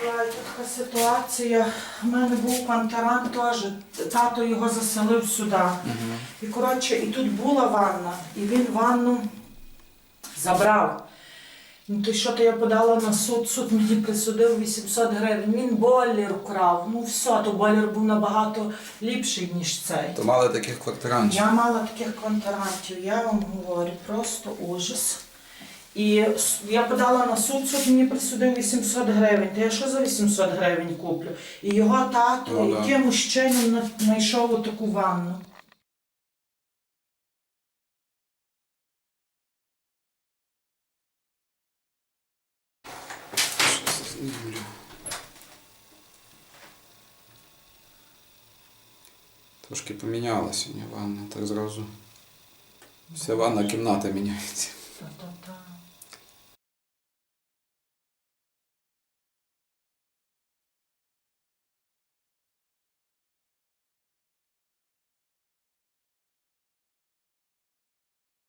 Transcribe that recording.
Була така ситуація. У мене був пантеран теж. Тато його заселив сюди. І коротше, і тут була ванна, і він ванну забрав. Ну, то що то я подала на суд, суд мені присудив 800 гривень. Він бойлер вкрав. Ну все, то бойлер був набагато ліпший, ніж цей. То мали таких квартирантів. Я мала таких квартирантів, я вам говорю, просто ужас. І я подала на суд, суд мені присудив 800 гривень. Та я що за 800 гривень куплю? І його тато, Ну, да. яким мужчинам на- знайшов таку ванну. Трошки помінялася сьогодні ванна, так зразу. Вся ванна кімната міняється.